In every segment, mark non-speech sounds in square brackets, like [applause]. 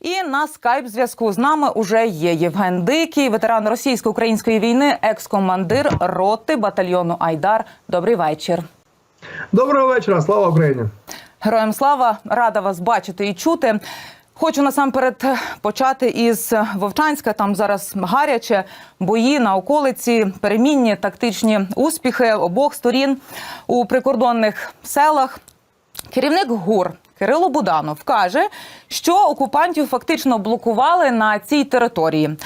І на скайп зв'язку з нами уже є Євген Дикий, ветеран російсько-української війни, екс-командир роти батальйону Айдар. Добрий вечір. Доброго вечора, слава Україні. Героям слава, рада вас бачити і чути. Хочу насамперед почати із Вовчанська. Там зараз гаряче бої на околиці, перемінні тактичні успіхи обох сторін у прикордонних селах. Керівник ГУР Кирило Буданов каже, що окупантів фактично блокували на цій території.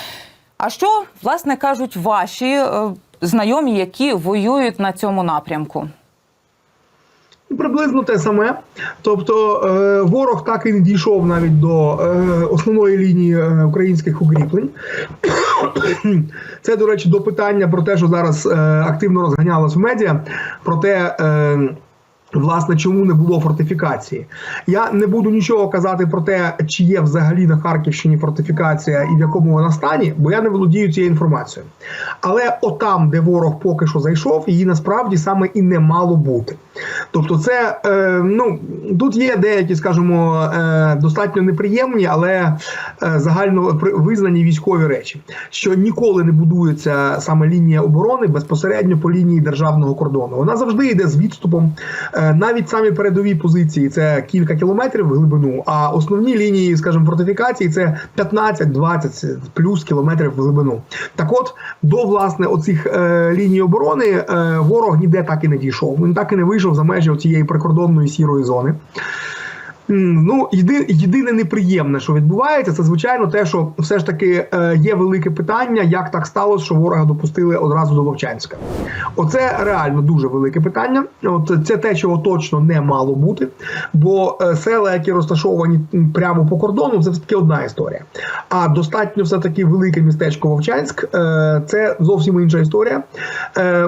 А що, власне, кажуть ваші е, знайомі, які воюють на цьому напрямку? Приблизно те саме. Тобто е, ворог так і не дійшов навіть до е, основної лінії українських укріплень. Це, до речі, до питання про те, що зараз активно розганялось в медіа, про те. Власне, чому не було фортифікації? Я не буду нічого казати про те, чи є взагалі на Харківщині фортифікація і в якому вона стані, бо я не володію цією інформацією. Але отам, де ворог поки що зайшов, її насправді саме і не мало бути. Тобто, це е, ну тут є деякі, скажімо, е, достатньо неприємні, але е, загально визнані військові речі, що ніколи не будується саме лінія оборони безпосередньо по лінії державного кордону. Вона завжди йде з відступом. Е, навіть самі передові позиції це кілька кілометрів в глибину, а основні лінії, скажімо, фортифікації це 15-20 плюс кілометрів в глибину. Так от до власне оцих е, ліній оборони е, ворог ніде так і не дійшов. Він так і не вийшов за межі цієї прикордонної сірої зони. Ну, єди, єдине неприємне, що відбувається, це звичайно те, що все ж таки е, є велике питання, як так сталося, що ворога допустили одразу до Вовчанська. Оце реально дуже велике питання. От це те, чого точно не мало бути. Бо е, села, які розташовані прямо по кордону, це все таки одна історія. А достатньо все таки велике містечко Вовчанськ е, це зовсім інша історія.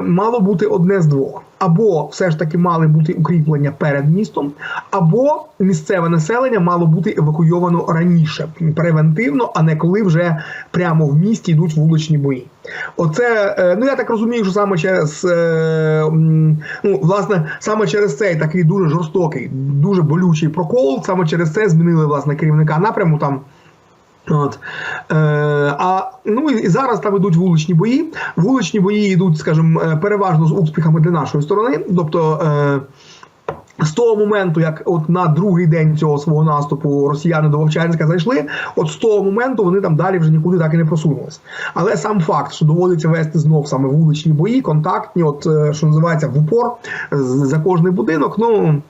Мало бути одне з двох. Або все ж таки мали бути укріплення перед містом, або місцеве населення мало бути евакуйовано раніше, превентивно, а не коли вже прямо в місті йдуть вуличні бої. Оце е, ну я так розумію, що саме через е, ну власне саме через цей такий дуже жорстокий, дуже болючий прокол. Саме через це змінили власне керівника напряму там. От. Е, а ну і зараз там ідуть вуличні бої. Вуличні бої йдуть, скажімо, е, переважно з успіхами для нашої сторони. Тобто. Е, з того моменту, як от на другий день цього свого наступу росіяни до Вовчанська зайшли, от з того моменту вони там далі вже нікуди так і не просунулись. Але сам факт, що доводиться вести знов саме вуличні бої, контактні, от е, що називається в упор за кожний будинок. Ну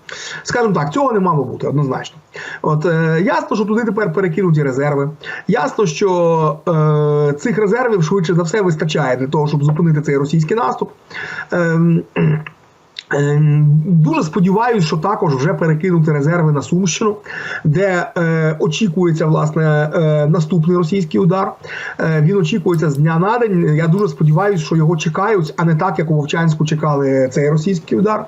скажімо так, цього не мало бути однозначно. От е, ясно, що туди тепер перекинуті резерви. Ясно, що е, цих резервів швидше за все вистачає для того, щоб зупинити цей російський наступ. Ем, Дуже сподіваюся, що також вже перекинути резерви на Сумщину, де е, очікується власне е, наступний російський удар. Е, він очікується з дня на день. Я дуже сподіваюся, що його чекають, а не так, як у Вовчанську чекали цей російський удар.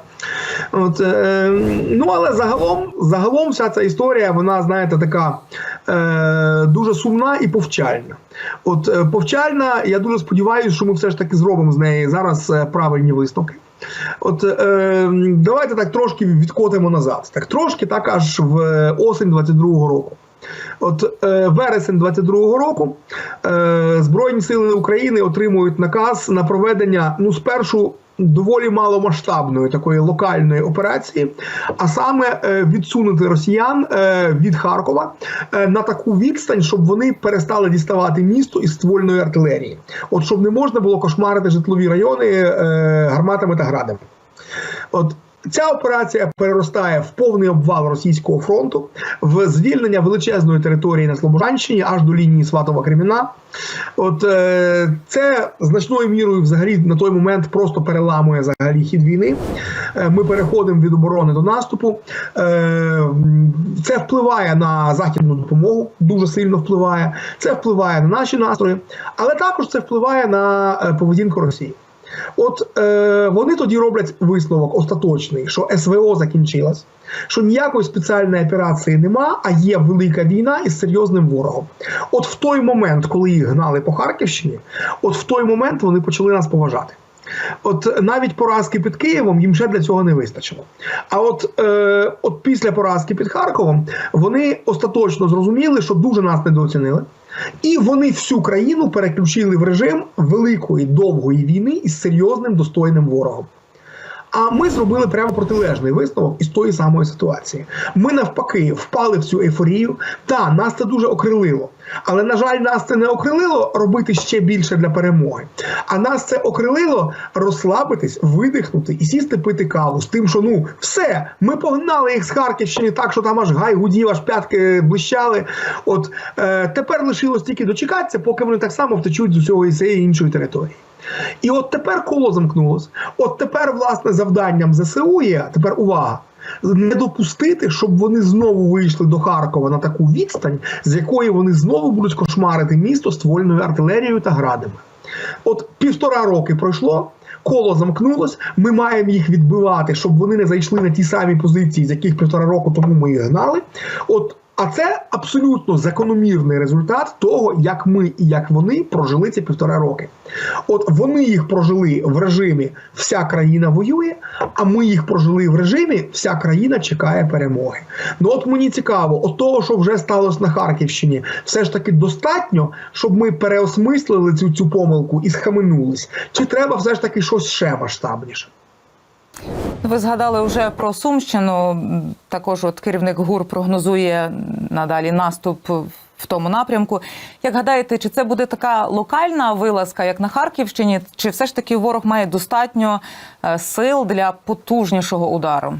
От, е, ну але загалом, загалом вся ця історія, вона знаєте, така е, дуже сумна і повчальна. От е, повчальна, я дуже сподіваюся, що ми все ж таки зробимо з неї зараз е, правильні висновки. От е, давайте так трошки відкотимо назад. Так трошки так аж в осінь осень 22-го року. От е, вересень 22-го року е, Збройні сили України отримують наказ на проведення ну спершу доволі маломасштабної такої локальної операції, а саме е, відсунути росіян е, від Харкова е, на таку відстань, щоб вони перестали діставати місто із ствольної артилерії. От щоб не можна було кошмарити житлові райони гарматами та градами. От Ця операція переростає в повний обвал російського фронту, в звільнення величезної території на Слобожанщині аж до лінії Сватова Креміна. От е, це значною мірою взагалі на той момент просто переламує взагалі хід війни. Е, ми переходимо від оборони до наступу. Е, це впливає на західну допомогу, дуже сильно впливає. Це впливає на наші настрої, але також це впливає на е, поведінку Росії. От е, вони тоді роблять висновок остаточний, що СВО закінчилась, що ніякої спеціальної операції нема, а є велика війна із серйозним ворогом. От в той момент, коли їх гнали по Харківщині, от в той момент вони почали нас поважати. От навіть поразки під Києвом їм ще для цього не вистачило. А от, е, от після поразки під Харковом вони остаточно зрозуміли, що дуже нас недооцінили. І вони всю країну переключили в режим великої довгої війни із серйозним достойним ворогом. А ми зробили прямо протилежний висновок із тої самої ситуації. Ми навпаки впали в цю ейфорію. Та нас це дуже окрилило. Але на жаль, нас це не окрилило робити ще більше для перемоги. А нас це окрилило розслабитись, видихнути і сісти пити каву з тим, що ну все, ми погнали їх з Харківщини, так що там аж гай гудів, аж п'ятки блищали. От е, тепер лишилось тільки дочекатися, поки вони так само втечуть з усього і цієї іншої території. І от тепер коло замкнулось. От тепер, власне, завданням ЗСУ є, тепер увага. Не допустити, щоб вони знову вийшли до Харкова на таку відстань, з якої вони знову будуть кошмарити місто ствольною артилерією та градами. От півтора роки пройшло, коло замкнулось. Ми маємо їх відбивати, щоб вони не зайшли на ті самі позиції, з яких півтора року тому ми їх гнали. От, а це абсолютно закономірний результат того, як ми і як вони прожили ці півтора роки. От вони їх прожили в режимі вся країна воює, а ми їх прожили в режимі вся країна чекає перемоги. Ну от мені цікаво, от того, що вже сталося на Харківщині, все ж таки достатньо, щоб ми переосмислили цю, цю помилку і схаменулись. Чи треба все ж таки щось ще масштабніше? Ви згадали вже про Сумщину. Також от керівник ГУР прогнозує надалі наступ в тому напрямку. Як гадаєте, чи це буде така локальна вилазка, як на Харківщині, чи все ж таки ворог має достатньо е, сил для потужнішого удару?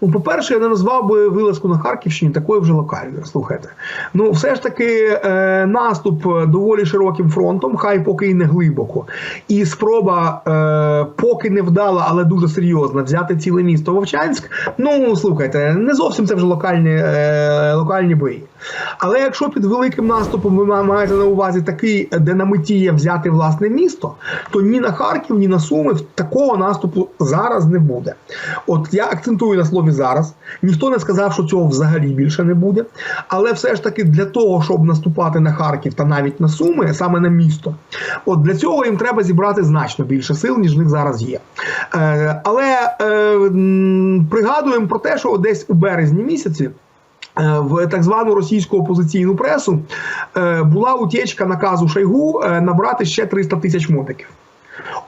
Ну, по-перше, я не назвав би вилазку на Харківщині такою вже локальною. Слухайте. Ну, все ж таки, е, наступ доволі широким фронтом, хай поки і не глибоко. І спроба, е, поки не вдала, але дуже серйозна, взяти ціле місто Вовчанськ. Ну, слухайте, не зовсім це вже локальні, е, локальні бої. Але якщо під великим наступом ви маєте на увазі такий, де на меті є взяти власне місто, то ні на Харків, ні на Суми такого наступу зараз не буде. От я акцентую на слові зараз. Ніхто не сказав, що цього взагалі більше не буде. Але все ж таки для того, щоб наступати на Харків та навіть на Суми, саме на місто, от для цього їм треба зібрати значно більше сил, ніж в них зараз є. Е, але е, пригадуємо про те, що десь у березні місяці. е, В так звану російську опозиційну пресу е, була утічка наказу Шойгу е, набрати ще 300 тисяч мотиків.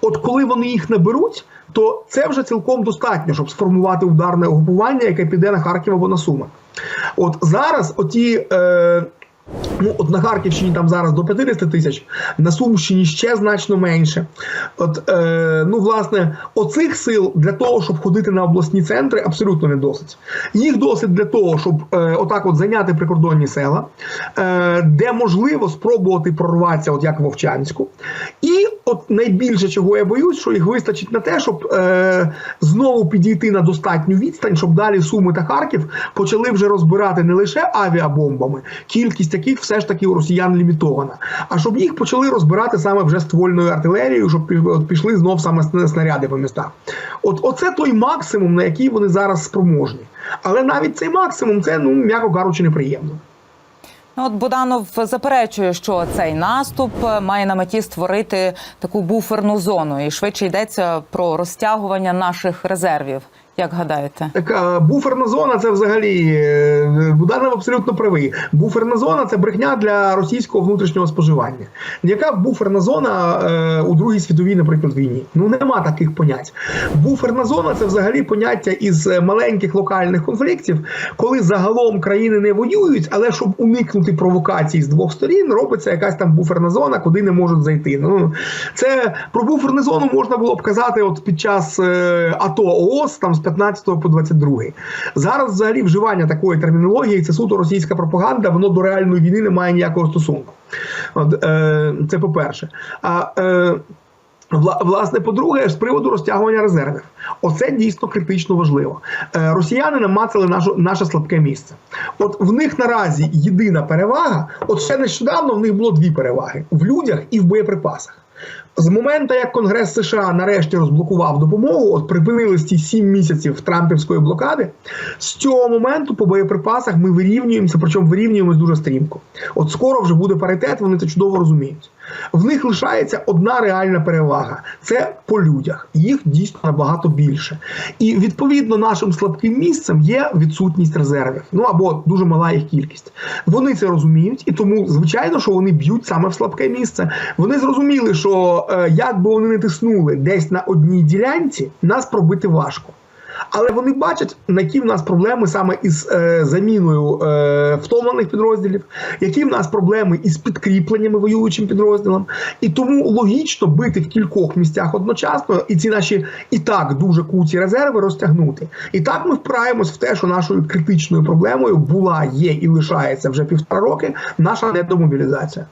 От коли вони їх наберуть, то це вже цілком достатньо, щоб сформувати ударне угрупування, яке піде на Харків або на Суми. От зараз оті. Е, Ну, от на Харківщині там зараз до 50 тисяч, на Сумщині ще значно менше. От, е, ну, власне, оцих сил для того, щоб ходити на обласні центри, абсолютно не досить. Їх досить для того, щоб е, отак от зайняти прикордонні села, е, де можливо спробувати прорватися, от як Вовчанську. І от найбільше, чого я боюсь, що їх вистачить на те, щоб е, знову підійти на достатню відстань, щоб далі Суми та Харків почали вже розбирати не лише авіабомбами, кількість яких все ж таки у росіян лімітована, а щоб їх почали розбирати саме вже ствольною артилерією, щоб пі- пішли знов саме снаряди по містах. От оце той максимум, на який вони зараз спроможні. Але навіть цей максимум це, ну м'яко кажучи, неприємно. Ну, От Буданов заперечує, що цей наступ е, має на меті створити таку буферну зону, і швидше йдеться про розтягування наших резервів. Як гадаєте? Така буферна зона це взагалі е, Буданов абсолютно правий. Буферна зона це брехня для російського внутрішнього споживання. Яка буферна зона е, у Другій світовій, наприклад, війні? Ну нема таких понять. Буферна зона це взагалі поняття із е, маленьких локальних конфліктів, коли загалом країни не воюють, але щоб уникнути провокацій з двох сторін, робиться якась там буферна зона, куди не можуть зайти. Ну це про буферну зону можна було б казати, от під час е, АТО ООС там 15 по 22. Зараз взагалі вживання такої термінології це суто російська пропаганда, воно до реальної війни не має ніякого стосунку. От, е, це по-перше. А е, Власне, по-друге, з приводу розтягування резервів, оце дійсно критично важливо. Е, Росіяни намацали нашу, наше слабке місце. От в них наразі єдина перевага. От ще нещодавно в них було дві переваги: в людях і в боєприпасах. З моменту, як Конгрес США нарешті розблокував допомогу, от припинились ці сім місяців Трампівської блокади. З цього моменту по боєприпасах ми вирівнюємося, причому вирівнюємось дуже стрімко. От скоро вже буде паритет, вони це чудово розуміють. В них лишається одна реальна перевага це по людях. Їх дійсно набагато більше. І відповідно нашим слабким місцем є відсутність резервів. Ну або дуже мала їх кількість. Вони це розуміють, і тому, звичайно, що вони б'ють саме в слабке місце. Вони зрозуміли, що е, як би вони не тиснули десь на одній ділянці, нас пробити важко. Але вони бачать, які в нас проблеми саме із е, заміною е, втомлених підрозділів, які в нас проблеми із підкріпленнями воюючим підрозділам. І тому логічно бити в кількох місцях одночасно і ці наші і так дуже куці резерви розтягнути. І так ми впираємось в те, що нашою критичною проблемою була, є і лишається вже півтора роки наша недомобілізація.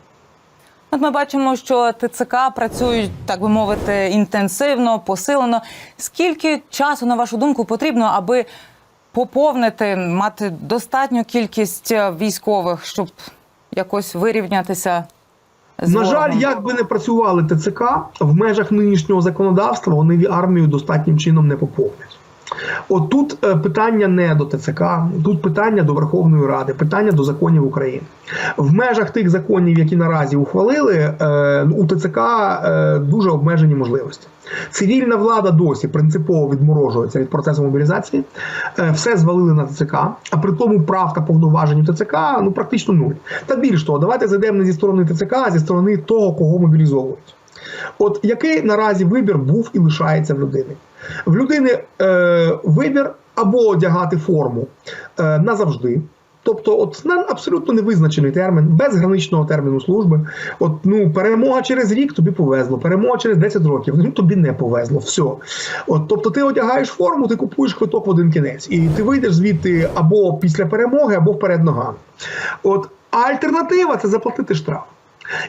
От ми бачимо, що ТЦК працюють, так би мовити, інтенсивно, посилено. Скільки часу, на вашу думку, потрібно, аби поповнити, мати достатню кількість е, військових, щоб якось вирівнятися? З На жаль, як би не працювали ТЦК в межах нинішнього законодавства, вони армію достатнім чином не поповнять. От тут е, питання не до ТЦК, тут питання до Верховної Ради, питання до законів України. В межах тих законів, які наразі ухвалили, е, у ТЦК е, дуже обмежені можливості. Цивільна влада досі принципово відморожується від процесу мобілізації, все звалили на ТЦК, а при тому прав та повноважень у ТЦК ну практично нуль. Та більш того, давайте зайдемо не зі сторони ТЦК, а зі сторони того, кого мобілізовують. От який наразі вибір був і лишається в людини? В людини е, вибір або одягати форму е, назавжди. Тобто, от на абсолютно невизначений термін, без граничного терміну служби. От ну перемога через рік тобі повезло, перемога через 10 років, ну тобі не повезло. Все. От, тобто, ти одягаєш форму, ти купуєш квиток в один кінець, і ти вийдеш звідти або після перемоги, або вперед ногами. От а альтернатива це заплатити штраф.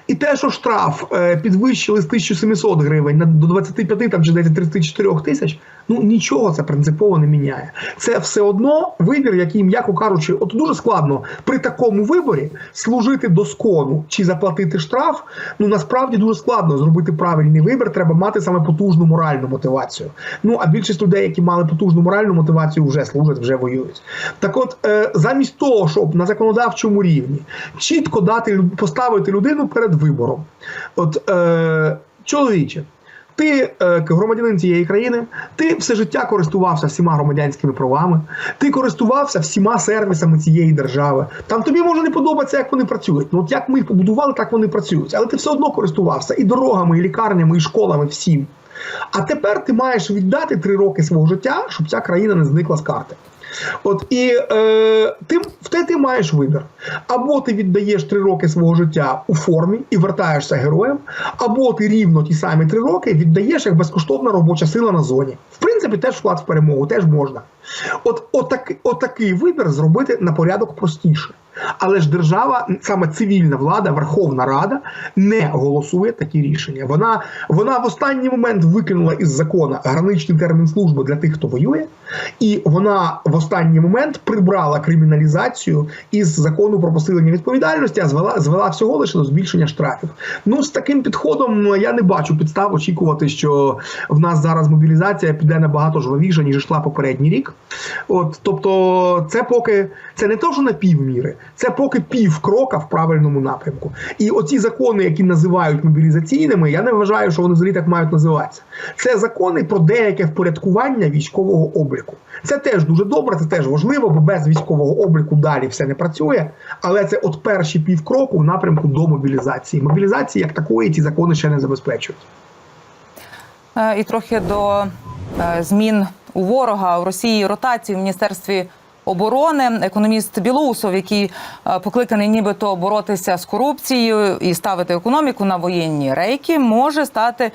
І те, що штраф е, підвищили з 1700 гривень до 25 там чи десь 34 тисяч, ну нічого це принципово не міняє. Це все одно вибір, який, м'яко кажучи, от дуже складно при такому виборі служити доскону чи заплатити штраф. Ну насправді дуже складно зробити правильний вибір. Треба мати саме потужну моральну мотивацію. Ну а більшість людей, які мали потужну моральну мотивацію, вже служать, вже воюють. Так, от е, замість того, щоб на законодавчому рівні чітко дати поставити людину перед вибором, от е, чоловіче. Ти е, громадянин цієї країни, ти все життя користувався всіма громадянськими правами, ти користувався всіма сервісами цієї держави. Там тобі може не подобатися, як вони працюють. Ну от як ми їх побудували, так вони працюють. Але ти все одно користувався і дорогами, і лікарнями, і школами, всім. А тепер ти маєш віддати три роки свого життя, щоб ця країна не зникла з карти. От і е, ти те ти маєш вибір. Або ти віддаєш три роки свого життя у формі і вертаєшся героєм, або ти рівно ті самі три роки віддаєш як безкоштовна робоча сила на зоні. В принципі, теж вклад в перемогу, теж можна. От отак, отакий вибір зробити на порядок простіше. Але ж держава, саме цивільна влада, Верховна Рада, не голосує такі рішення. Вона, вона в останній момент викинула із закону граничний термін служби для тих, хто воює, і вона в останній момент прибрала криміналізацію із закону про посилення відповідальності, а звела, звела всього лише до збільшення штрафів. Ну з таким підходом я не бачу підстав очікувати, що в нас зараз мобілізація піде набагато жвавіше, ніж йшла попередній рік. От, тобто, це поки це не то, що на півміри, це поки пів крока в правильному напрямку. І оці закони, які називають мобілізаційними, я не вважаю, що вони взагалі так мають називатися. Це закони про деяке впорядкування військового обліку. Це теж дуже добре, це теж важливо, бо без військового обліку далі все не працює. Але це от перші півкроку в напрямку до мобілізації. Мобілізації як такої ці закони ще не забезпечують. Е, І трохи до е, змін у ворога у Росії ротації в міністерстві оборони. Економіст Білоусов, який е, покликаний нібито боротися з корупцією і ставити економіку на воєнні рейки, може стати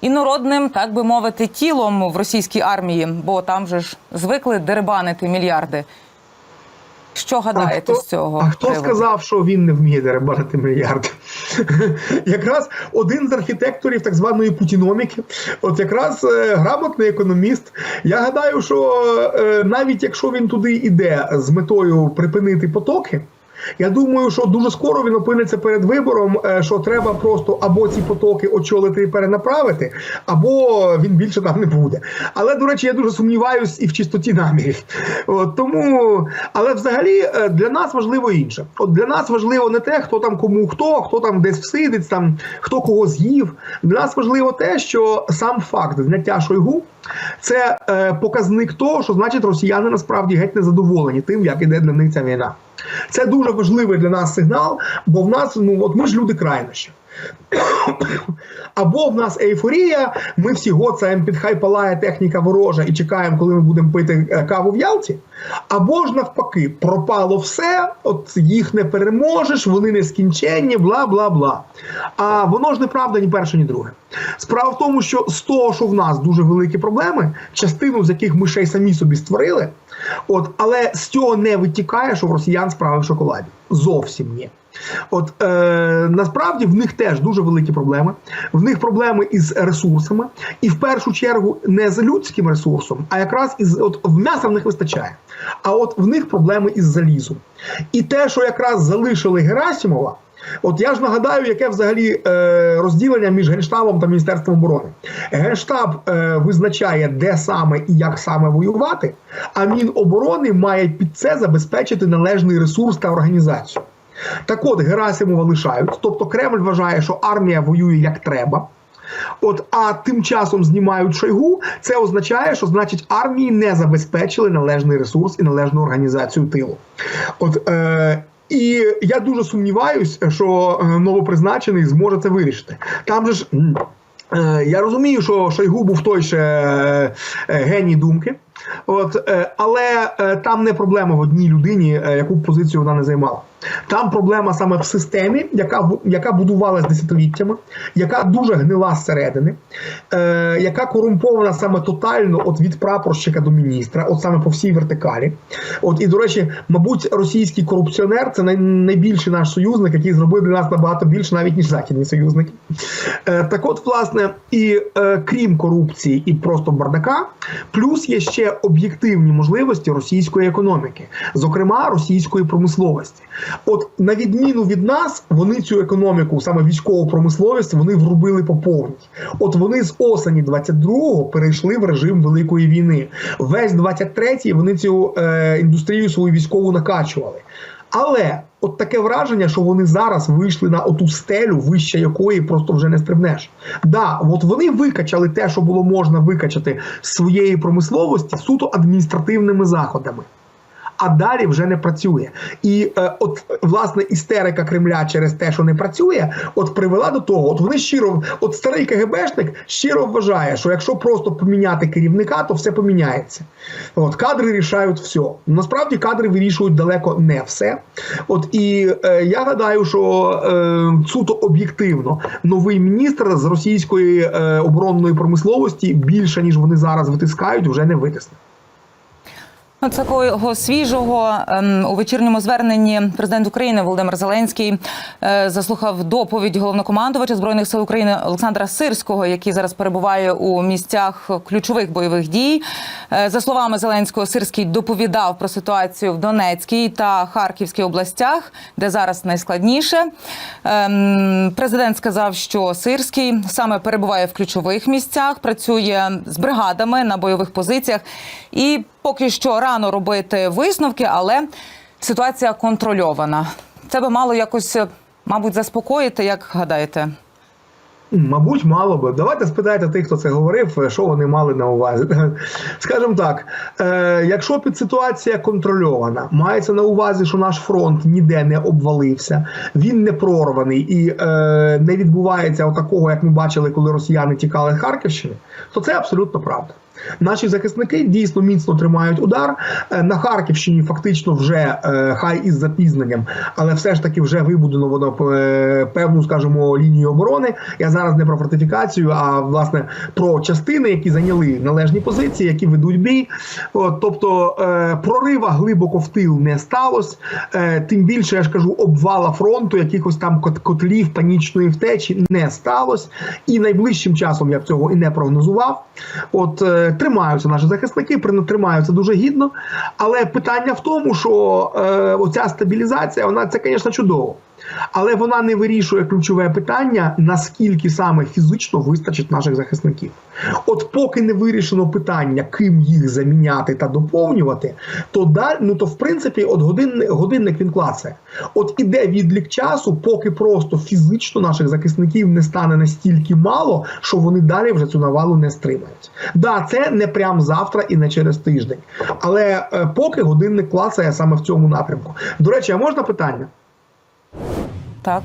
інородним, так би мовити, тілом в російській армії, бо там же ж звикли дерибанити мільярди. Що гадаєте з цього? А хто приводу? сказав, що він не вміє деребанити мільярди? [laughs] якраз один з архітекторів так званої путіноміки, от якраз е, грамотний економіст. Я гадаю, що е, навіть якщо він туди йде з метою припинити потоки. Я думаю, що дуже скоро він опиниться перед вибором, е, що треба просто або ці потоки очолити і перенаправити, або він більше там не буде. Але до речі, я дуже сумніваюсь і в чистоті намірів. От, тому, але взагалі е, для нас важливо інше. От для нас важливо не те, хто там кому хто, хто там десь всидить, там хто кого з'їв. Для нас важливо те, що сам факт зняття Шойгу це е, показник того, що значить росіяни насправді геть не задоволені тим, як іде для них ця війна. Це дуже важливий для нас сигнал, бо в нас ну от ми ж люди крайнощі. [coughs] Або в нас ейфорія, ми всі гоцаємо під хай палає техніка ворожа і чекаємо, коли ми будемо пити е, каву в Ялті. Або ж навпаки, пропало все, от їх не переможеш, вони не скінченні, бла бла бла. А воно ж неправда ні перше, ні друге. Справа в тому, що з того, що в нас дуже великі проблеми, частину з яких ми ще й самі собі створили, от, але з цього не витікає, що в росіян справи в шоколаді. Зовсім ні. От е, насправді в них теж дуже великі проблеми. В них проблеми із ресурсами, і в першу чергу не з людським ресурсом, а якраз із от в м'яса в них вистачає. А от в них проблеми із залізом. І те, що якраз залишили Герасимова. От я ж нагадаю, яке взагалі е, розділення між Генштабом та Міністерством оборони. Генштаб е, визначає, де саме і як саме воювати, а Міноборони має під це забезпечити належний ресурс та організацію. Так от Герасимова лишають, тобто Кремль вважає, що армія воює як треба. От, а тим часом знімають Шойгу, це означає, що значить армії не забезпечили належний ресурс і належну організацію тилу. От е, і я дуже сумніваюсь, що е, новопризначений зможе це вирішити. Там же ж. е, Я розумію, що Шойгу був той ще е, геній думки, от, е, але е, там не проблема в одній людині, е, яку позицію вона не займала. Там проблема саме в системі, яка яка будувалась десятиліттями, яка дуже гнила зсередини, е, яка корумпована саме тотально от від прапорщика до міністра, от саме по всій вертикалі. От і до речі, мабуть, російський корупціонер це най, найбільший наш союзник, який зробив для нас набагато більше, навіть ніж західні союзники. Е, так, от, власне, і е, крім корупції і просто бардака, плюс є ще об'єктивні можливості російської економіки, зокрема російської промисловості. От на відміну від нас, вони цю економіку, саме військову промисловість, вони врубили по повній. От вони з осені 22-го перейшли в режим великої війни. Весь 23-й вони цю е, індустрію свою військову накачували. Але от таке враження, що вони зараз вийшли на оту стелю, вище якої просто вже не стрибнеш. Да, от вони викачали те, що було можна викачати з своєї промисловості суто адміністративними заходами. А далі вже не працює. І е, от власне істерика Кремля через те, що не працює, от привела до того, от вони щиро, от старий КГБшник щиро вважає, що якщо просто поміняти керівника, то все поміняється. От кадри рішають все. Насправді кадри вирішують далеко не все. От і е, я гадаю, що е, суто об'єктивно новий міністр з російської е, оборонної промисловості більше ніж вони зараз витискають, вже не витисне. Ну, Такого свіжого ем, у вечірньому зверненні президент України Володимир Зеленський е, заслухав доповідь головнокомандувача збройних сил України Олександра Сирського, який зараз перебуває у місцях ключових бойових дій. Е, за словами Зеленського, Сирський доповідав про ситуацію в Донецькій та Харківській областях, де зараз найскладніше. Ем, президент сказав, що Сирський саме перебуває в ключових місцях, працює з бригадами на бойових позиціях і поки що рано робити висновки, але ситуація контрольована. Це би мало якось, е, мабуть, заспокоїти, як гадаєте? Мабуть, мало би. Давайте спитайте тих, хто це говорив, що вони мали на увазі. [laughs] Скажімо так, е, якщо підситуація контрольована, мається на увазі, що наш фронт ніде не обвалився, він не прорваний і е, не відбувається отакого, як ми бачили, коли росіяни тікали з Харківщини, то це абсолютно правда. Наші захисники дійсно міцно тримають удар Е, на Харківщині. Фактично, вже е, хай із запізненням, але все ж таки вже вибудено воно е, певну, скажімо, лінію оборони. Я зараз не про фортифікацію, а власне про частини, які зайняли належні позиції, які ведуть бій. Тобто прорива глибоко в тил не сталося. Тим більше я ж кажу, обвала фронту, якихось там кот- котлів панічної втечі не сталося. І найближчим часом я б цього і не прогнозував. От тримаються наші захисники, тримаються дуже гідно. Але питання в тому, що е, оця стабілізація, вона це, звісно, чудово. Але вона не вирішує ключове питання, наскільки саме фізично вистачить наших захисників. От поки не вирішено питання, ким їх заміняти та доповнювати, то далі, ну то в принципі, от годинник, годинник він клацає. От іде відлік часу, поки просто фізично наших захисників не стане настільки мало, що вони далі вже цю навалу не стримають. Да, це не прям завтра і не через тиждень. Але е, поки годинник клацає саме в цьому напрямку. До речі, а можна питання? Так.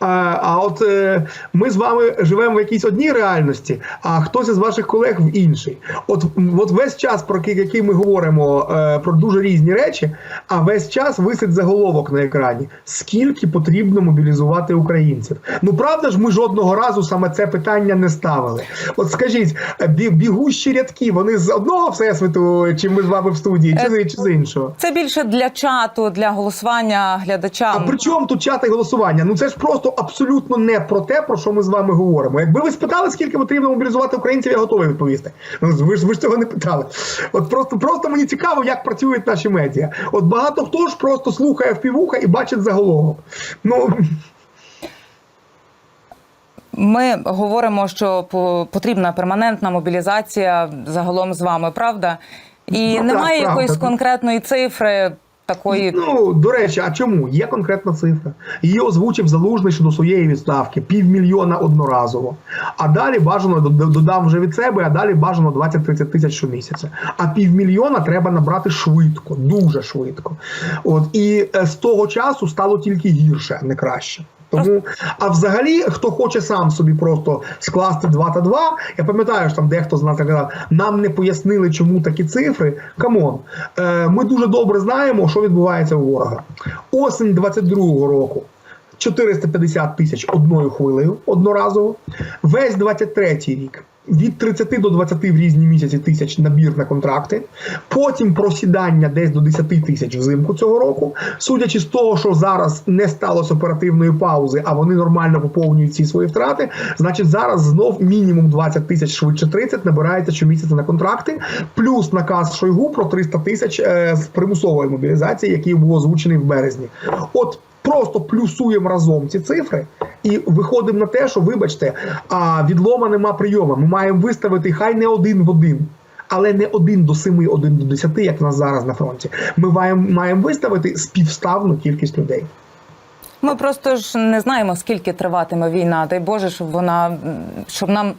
А, от е, ми з вами живемо в якійсь одній реальності, а хтось із ваших колег в іншій. От, от весь час, про який- ми говоримо е, про дуже різні речі, а весь час висить заголовок на екрані: скільки потрібно мобілізувати українців. Ну правда ж, ми жодного разу саме це питання не ставили. От скажіть, е, бігущі рядки, вони з одного всесвіту, чи ми з вами в студії, чи, чи з іншого? Це більше для чату, для голосування А при чому тут чати голосування? Ну це ж просто абсолютно не про те, про що ми з вами говоримо. Якби ви спитали, скільки потрібно мобілізувати українців, я готовий відповісти. Ну ви ж ви ж цього не питали. От просто просто мені цікаво, як працюють наші медіа. От багато хто ж просто слухає в півуха і бачить заголовок. Ну Ми говоримо, що потрібна перманентна мобілізація загалом з вами, правда? І Ну, немає правда. якоїсь конкретної цифри такої. Ну, до речі, а чому? Є конкретна цифра. Її озвучив залужний щодо своєї відставки півмільйона одноразово. А далі бажано додав вже від себе, а далі бажано 20-30 тисяч щомісяця. А півмільйона треба набрати швидко, дуже швидко. От і е, з того часу стало тільки гірше, не краще. Тому, а взагалі, хто хоче сам собі просто скласти 2 та 2, я пам'ятаю, що там дехто з нас казав, нам не пояснили, чому такі цифри. Камон, е, ми дуже добре знаємо, що відбувається у ворога. Осень 22-го року. 450 тисяч одною хвилею одноразово. Весь 23-й рік від 30 до 20 в різні місяці тисяч набір на контракти. Потім просідання десь до 10 тисяч взимку цього року. Судячи з того, що зараз не сталося оперативної паузи, а вони нормально поповнюють ці свої втрати. Значить, зараз знов мінімум 20 тисяч, швидше 30 набирається щомісяця на контракти, плюс наказ Шойгу про 300 тисяч е, з примусової мобілізації, який був озвучений в березні. От просто плюсуємо разом ці цифри і виходимо на те, що, вибачте, а відлома нема прийому. Ми маємо виставити хай не один в один. Але не один до семи, один до десяти, як в нас зараз на фронті. Ми маємо, маємо виставити співставну кількість людей. Ми просто ж не знаємо, скільки триватиме війна. Дай Боже, щоб вона щоб нам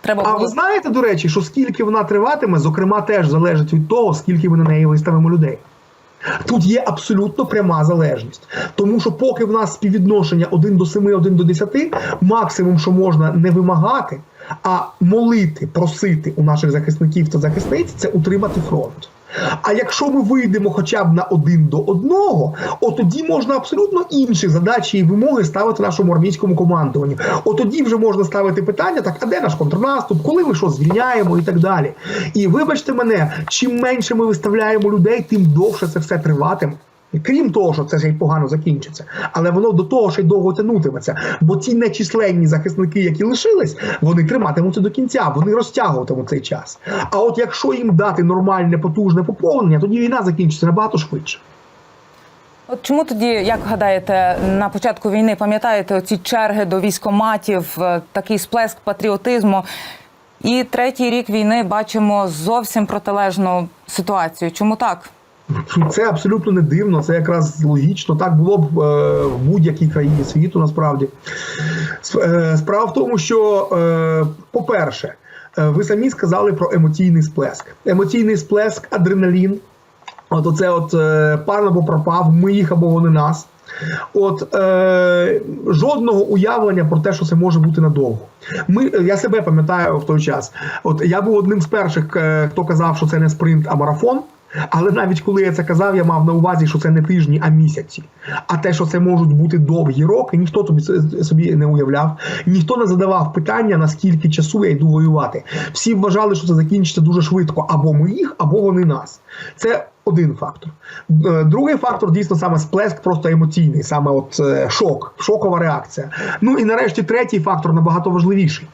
треба А ви знаєте, до речі, що скільки вона триватиме, зокрема, теж залежить від того, скільки ми на неї виставимо людей. Тут є абсолютно пряма залежність. Тому що поки в нас співвідношення 1 до 7, 1 до 10, максимум, що можна не вимагати, а молити, просити у наших захисників та захисниць, це утримати фронт. А якщо ми вийдемо хоча б на один до одного, от тоді можна абсолютно інші задачі і вимоги ставити нашому армійському командуванню. От тоді вже можна ставити питання: так, а де наш контрнаступ, коли ми що звільняємо і так далі. І вибачте мене, чим менше ми виставляємо людей, тим довше це все триватиме. Крім того, що це ще й погано закінчиться, але воно до того ще й довго тянутиметься. Бо ці нечисленні захисники, які лишились, вони триматимуться до кінця, вони розтягуватимуть цей час. А от якщо їм дати нормальне потужне поповнення, тоді війна закінчиться набагато швидше. От чому тоді, як гадаєте, на початку війни пам'ятаєте оці черги до військоматів, е, такий сплеск патріотизму? І третій рік війни бачимо зовсім протилежну ситуацію. Чому так? Це абсолютно не дивно, це якраз логічно. Так було б е, в будь-якій країні світу, насправді. Е, Справа в тому, що, е, по-перше, ви самі сказали про емоційний сплеск. Емоційний сплеск, адреналін. От оце от пан або пропав, ми їх або вони нас. От е, жодного уявлення про те, що це може бути надовго. Ми, я себе пам'ятаю в той час. От я був одним з перших, хто казав, що це не спринт, а марафон. Але навіть коли я це казав, я мав на увазі, що це не тижні, а місяці. А те, що це можуть бути довгі роки, ніхто тобі собі не уявляв, ніхто не задавав питання, наскільки часу я йду воювати. Всі вважали, що це закінчиться дуже швидко, або ми їх, або вони нас. Це один фактор. Е, Другий фактор дійсно саме сплеск, просто емоційний, саме от е, шок, шокова реакція. Ну і нарешті третій фактор набагато важливіший.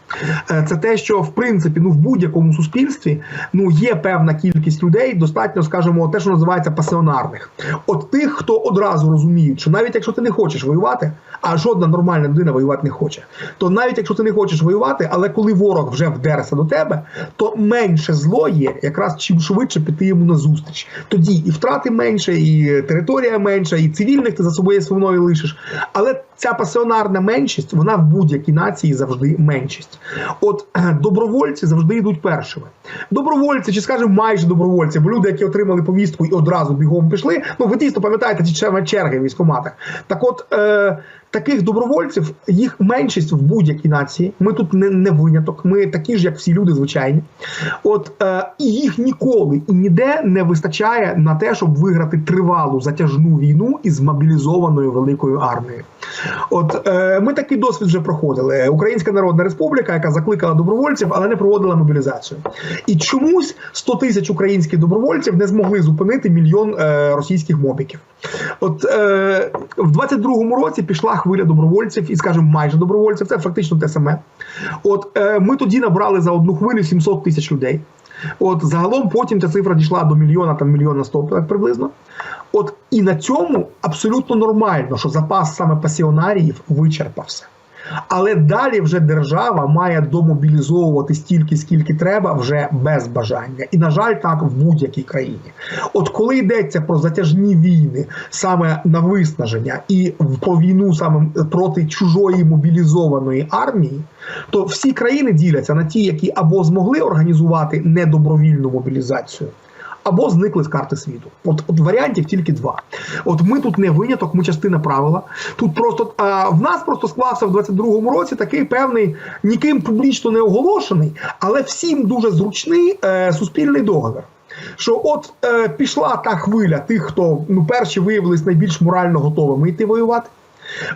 Е, Це те, що в принципі ну в будь-якому суспільстві ну є певна кількість людей, достатньо, скажімо, те, що називається пасіонарних. От тих, хто одразу розуміють, що навіть якщо ти не хочеш воювати, а жодна нормальна людина воювати не хоче, то навіть якщо ти не хочеш воювати, але коли ворог вже вдереться до тебе, то менше зло є, якраз чим швидше піти йому на зустріч. Тоді і втрати менше, і територія менша, і цивільних ти за собою свиною лишиш. Але ця пасіонарна меншість, вона в будь-якій нації завжди меншість. От добровольці завжди йдуть першими. Добровольці, чи скажімо, майже добровольці, бо люди, які отримали повістку і одразу бігом пішли. Ну ви дійсно пам'ятаєте ті черги- в військкоматах. Так от. Е, Таких добровольців їх меншість в будь-якій нації. Ми тут не, не виняток. Ми такі ж, як всі люди, звичайні. От е, і їх ніколи і ніде не вистачає на те, щоб виграти тривалу затяжну війну із мобілізованою великою армією. От е, ми такий досвід вже проходили. Українська Народна Республіка, яка закликала добровольців, але не проводила мобілізацію. І чомусь 100 тисяч українських добровольців не змогли зупинити мільйон е, російських мобіків. От е, в 22-му році пішла хвиля добровольців, і скажімо, майже добровольців, це фактично те саме. От е, ми тоді набрали за одну хвилю 700 тисяч людей. От загалом потім ця цифра дійшла до мільйона, там мільйона сто так приблизно. От і на цьому абсолютно нормально, що запас саме пасіонаріїв вичерпався. Але далі вже держава має домобілізовувати стільки, скільки треба, вже без бажання. І, на жаль, так в будь-якій країні. От коли йдеться про затяжні війни саме на виснаження і про війну саме проти чужої мобілізованої армії, то всі країни діляться на ті, які або змогли організувати недобровільну мобілізацію. Або зникли з карти світу. От, от варіантів тільки два. От ми тут не виняток, ми частина правила. Тут просто а, в нас просто склався в 22-му році такий певний, ніким публічно не оголошений, але всім дуже зручний е, суспільний договір. Що от е, пішла та хвиля тих, хто ну перші виявились найбільш морально готовими йти воювати.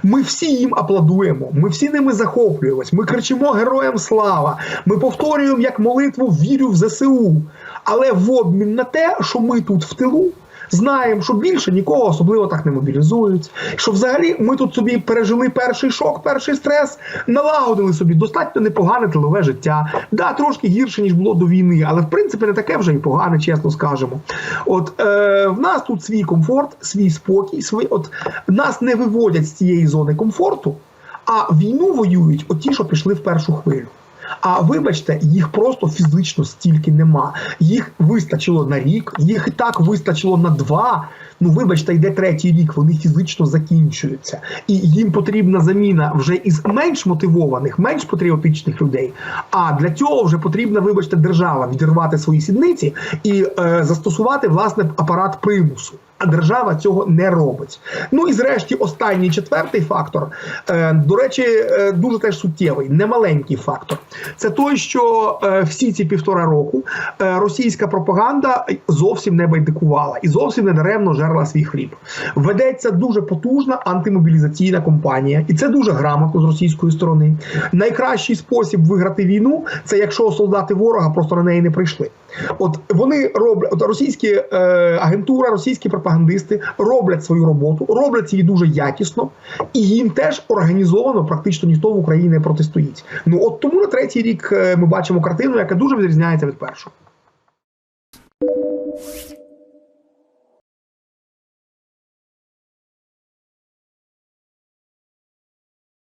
Ми всі їм аплодуємо, ми всі ними захоплюємось, ми кричимо Героям слава! Ми повторюємо як молитву Вірю в ЗСУ. Але в обмін на те, що ми тут в тилу. Знаємо, що більше нікого особливо так не мобілізують. Що взагалі ми тут собі пережили перший шок, перший стрес, налагодили собі достатньо непогане тилове життя. Да, трошки гірше ніж було до війни, але в принципі не таке вже і погане, чесно скажемо. От е, в нас тут свій комфорт, свій спокій, свій от нас не виводять з цієї зони комфорту, а війну воюють оті, що пішли в першу хвилю. А вибачте, їх просто фізично стільки нема. Їх вистачило на рік, їх і так вистачило на два. Ну, вибачте, йде третій рік, вони фізично закінчуються, і їм потрібна заміна вже із менш мотивованих, менш патріотичних людей. А для цього вже потрібна, вибачте, держава відірвати свої сідниці і е, застосувати власне апарат примусу. А держава цього не робить. Ну і зрешті, останній четвертий фактор, е, до речі, е, дуже теж суттєвий, немаленький фактор. Це той, що е, всі ці півтора року російська пропаганда зовсім не байдикувала і зовсім не даремно жерла свій хліб. Ведеться дуже потужна антимобілізаційна кампанія, і це дуже грамотно з російської сторони. Найкращий спосіб виграти війну це якщо солдати ворога просто на неї не прийшли. От вони роблять російські е, агентура, російські пропагандисти роблять свою роботу, роблять її дуже якісно, і їм теж організовано практично ніхто в Україні не протистоїть. Ну от тому на третій рік е, ми бачимо картину, яка дуже відрізняється від першого.